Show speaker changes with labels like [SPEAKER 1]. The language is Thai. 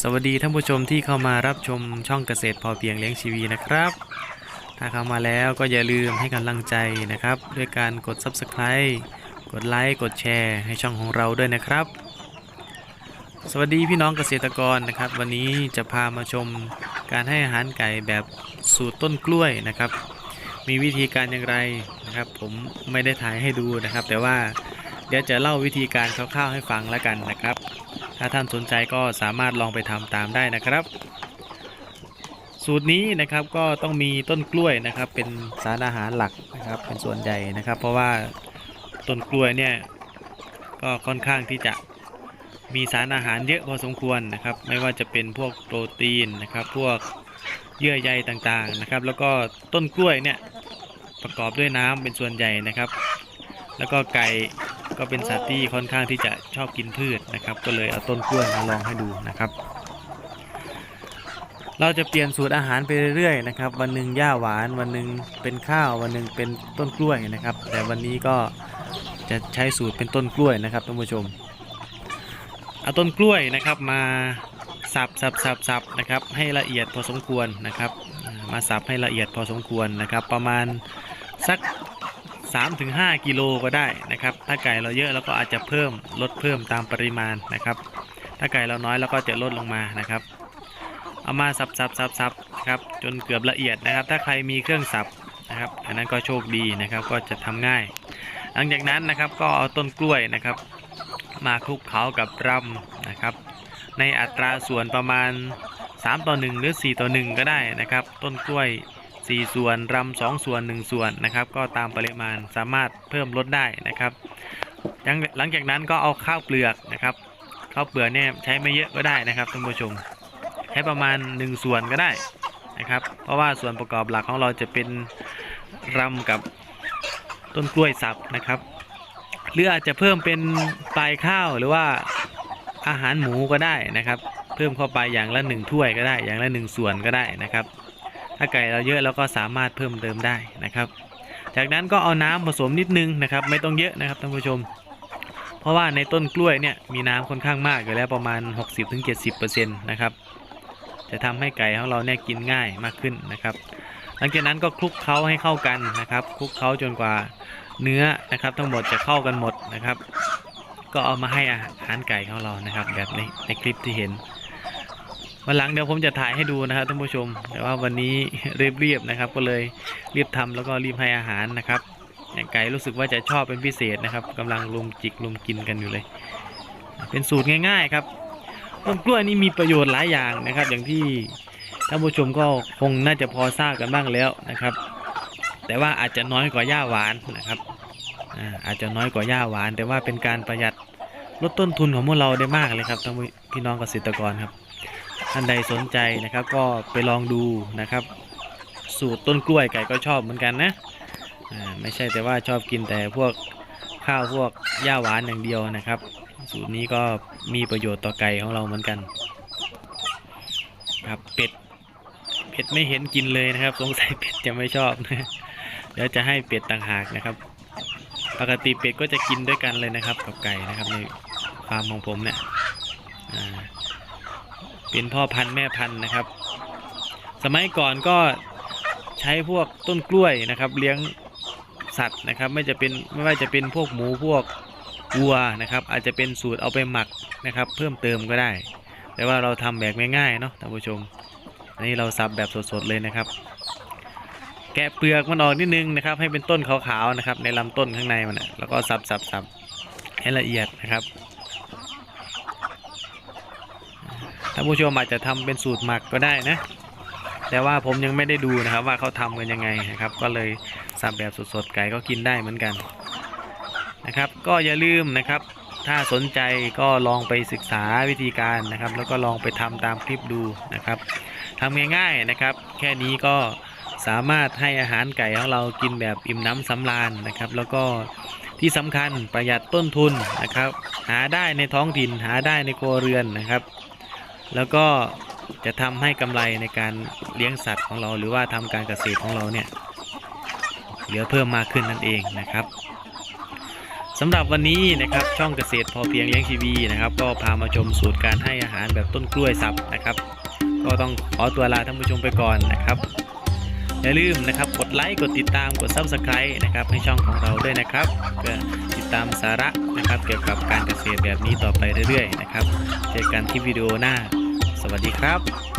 [SPEAKER 1] สวัสดีท่านผู้ชมที่เข้ามารับชมช่องเกษตรพอเพียงเลี้ยงชีวีนะครับ ถ้าเข้ามาแล้วก็อย่าลืมให้กำลังใจนะครับ ด้วยการกด Subscribe กดไลค์กดแชร์ให้ช่องของเราด้วยนะครับ สวัสดีพี่น้องเกษตรกรนะครับ วันนี้จะพามาชมการให้อาหารไก่แบบสูตรต้นกล้วยนะครับ มีวิธีการอย่างไรนะครับ ผมไม่ได้ถ่ายให้ดูนะครับ แต่ว่าเดี๋ยวจะเล่าวิธีการคร่าวๆให้ฟังแล้วกันนะครับ ถ้าท่านสนใจก็สามารถลองไปทำตามได้นะครับ สูตรนี้นะครับก็ต้องมีต้นกล้วยนะครับเป็นสารอาหารหลักนะครับเป็นส่วนใหญ่นะครับ เพราะว่าต้นกล้วยเนี่ยก็ค่อนข้างที่จะมีสารอาหารเยอะพอสมควรนะครับ ไม่ว่าจะเป็นพวกโปรตีนนะครับ พวกเยื่อใยต่างๆนะครับ แล้วก็ต้นกล้วยเนี่ยประกอบด้วยน้ำเป็นส่วนใหญ่นะครับ แล้วก็ไก่ก็เป็นสัตว์ที่ค่อนข้างที่จะชอบกินพืชนะครับ ก็เลยเอาต้นกล้วยมาลองให้ดูนะครับ เราจะเปลี่ยนสูตรอาหารไปเรื่อยๆนะครับ วันหนึ่งหญ้าหวานวันหนึ่งเป็นข้าว วันหนึ่งเป็นต้นกล้วยนะครับ แต่วันนี้ก็จะใช้สูตรเป็นต้นกล้วยนะครับท่านผู้ชมเอาต้นกล้วยนะครับมาสับสับสับสับนะครับ ให้ละเอียดพอสมควรนะครับ มาสับให้ละเอียดพอสมควรนะครับ ประมาณสัก 3-5 กิโลก็ได้นะครับ ถ้าไก่เราเยอะเราก็อาจจะเพิ่มลดเพิ่มตามปริมาณนะครับ ถ้าไก่เราน้อยเราก็จะลดลงมานะครับ เอามาสับสับสับสับนะครับจนเกือบละเอียดนะครับ ถ้าใครมีเครื่องสับนะครับ อันนั้นก็โชคดีนะครับก็จะทำง่าย หลังจากนั้นนะครับก็เอาต้นกล้วยนะครับ มาคลุกเคล้ากับรำนะครับ ในอัตราส่วนประมาณ 3 ต่อ 1 หรือ 4 ต่อ 1 ก็ได้นะครับ ต้นกล้วย 4 ส่วนรำ2ส่วน 1 ส่วนนะครับ ก็ตามปริมาณสามารถเพิ่มลดได้นะครับหลังหลังจากนั้นก็เอาข้าวเปลือกนะครับข้าวเปลือกเนี่ยใช้ไม่เยอะก็ได้นะครับท่านผู้ชม ใช้ประมาณ 1 ส่วนก็ได้นะครับ เพราะว่าส่วนประกอบหลักของเราจะเป็นรำกับต้นกล้วยสับนะครับหรืออาจจะเพิ่มเป็นปลายข้าวหรือว่าอาหารหมูก็ได้นะครับ เพิ่มเข้าไปอย่างละหนึ่งถ้วยก็ได้อย่างละหนึ่งส่วนก็ได้นะครับ ถ้าไก่เราเยอะเราก็สามารถเพิ่มเติมได้นะครับ จากนั้นก็เอาน้ำผสมนิดนึงนะครับ ไม่ต้องเยอะนะครับท่านผู้ชม เพราะว่าในต้นกล้วยเนี่ยมีน้ำค่อนข้างมากอยู่แล้วประมาณ 60-70%นะครับจะทำให้ไก่ของเราเนี่ยกินง่ายมากขึ้นนะครับ หลังจากนั้นก็คลุกเคล้าให้เข้ากันนะครับคลุกเคล้าจนกว่าเนื้อนะครับ ทั้งหมดจะเข้ากันหมดนะครับ ก็เอามาให้อาหารไก่ของเรานะครับ แบบในในคลิปที่เห็น วันหลังเดี๋ยวผมจะถ่ายให้ดูนะครับท่านผู้ชม แต่ว่าวันนี้เรียบๆนะครับ ก็เลยรีบทำแล้วก็รีบให้อาหารนะครับ อย่างไก่รู้สึกว่าจะชอบเป็นพิเศษนะครับกำลังลุมจิกลุมกินกันอยู่เลย เป็นสูตรง่าย ๆ ครับต้นกล้วยนี่มีประโยชน์หลายอย่างนะครับ อย่างที่ท่านผู้ชมก็คงน่าจะพอทราบกันบ้างแล้วนะครับ แต่ว่าอาจจะน้อยกว่าหญ้าหวานนะครับอาอาจจะน้อยกว่าหญ้าหวาน แต่ว่าเป็นการประหยัดลดต้นทุนของพวกเราได้มากเลยครับท่านผู้พี่น้องเกษตรกรครับ ท่านใดสนใจนะครับ ก็ไปลองดูนะครับ สูตรต้นกล้วยไก่ก็ชอบเหมือนกันนะไม่ใช่แต่ว่าชอบกินแต่พวกข้าวพวกหญ้าหวานอย่างเดียวนะครับ สูตรนี้ก็มีประโยชน์ต่อไก่ของเราเหมือนกัน ครับเป็ดเป็ดไม่เห็นกินเลยนะครับ สงสัยเป็ดจะไม่ชอบนะเดี๋ยวจะให้เป็ดต่างหากนะครับ ปกติเป็ดก็จะกินด้วยกันเลยนะครับ กับไก่นะครับในฟาร์มของผมเนี่ยอ่า เป็นพ่อพันธุ์แม่พันธุ์นะครับ สมัยก่อนก็ใช้พวกต้นกล้วยนะครับ เลี้ยงสัตว์นะครับ ไม่จะเป็นไม่ว่าจะเป็นพวกหมูพวกวัวนะครับ อาจจะเป็นสูตรเอาไปหมักนะครับ เพิ่มเติมก็ได้ แต่ว่าเราทำแบบง่ายๆเนาะท่านผู้ชมอันนี้เราสับแบบสดๆเลยนะครับ แกะเปลือกมันออกนิดนึงนะครับ ให้เป็นต้นขาวๆนะครับ ในลำต้นข้างในมันนะแล้วก็สับสับสับให้ละเอียดนะครับ ท่านผู้ชมอาจจะทำเป็นสูตรหมักก็ได้นะ แต่ว่าผมยังไม่ได้ดูนะครับว่าเขาทำกันยังไงนะครับ ก็เลยสับแบบสดๆไก่ก็กินได้เหมือนกันนะครับ ก็อย่าลืมนะครับ ถ้าสนใจก็ลองไปศึกษาวิธีการนะครับ แล้วก็ลองไปทำตามคลิปดูนะครับทำง่ายๆนะครับ แค่นี้ก็สามารถให้อาหารไก่ของเรากินแบบอิ่มน้ำสำราญนะครับ แล้วก็ที่สำคัญประหยัดต้นทุนนะครับ หาได้ในท้องถิ่นหาได้ในครัวเรือนนะครับ แล้วก็จะทำให้กำไรในการเลี้ยงสัตว์ของเรา หรือว่าทำการเกษตรของเราเนี่ยเหลือเพิ่มมากขึ้นนั่นเองนะครับสำหรับวันนี้นะครับช่องเกษตรพอเพียงเลี้ยงชีวีนะครับ ก็พามาชมสูตรการให้อาหารแบบต้นกล้วยสับนะครับ ก็ต้องขอตัวลาท่านผู้ชมไปก่อนนะครับ อย่าลืมนะครับกดไลค์กดติดตามกด Subscribe นะครับให้ช่องของเราด้วยนะครับเพื่อติดตามสาระนะครับเกี่ยวกับการเกษตรแบบนี้ต่อไปเรื่อยๆนะครับเจอกันที่วิดีโอหน้า สวัสดีครับ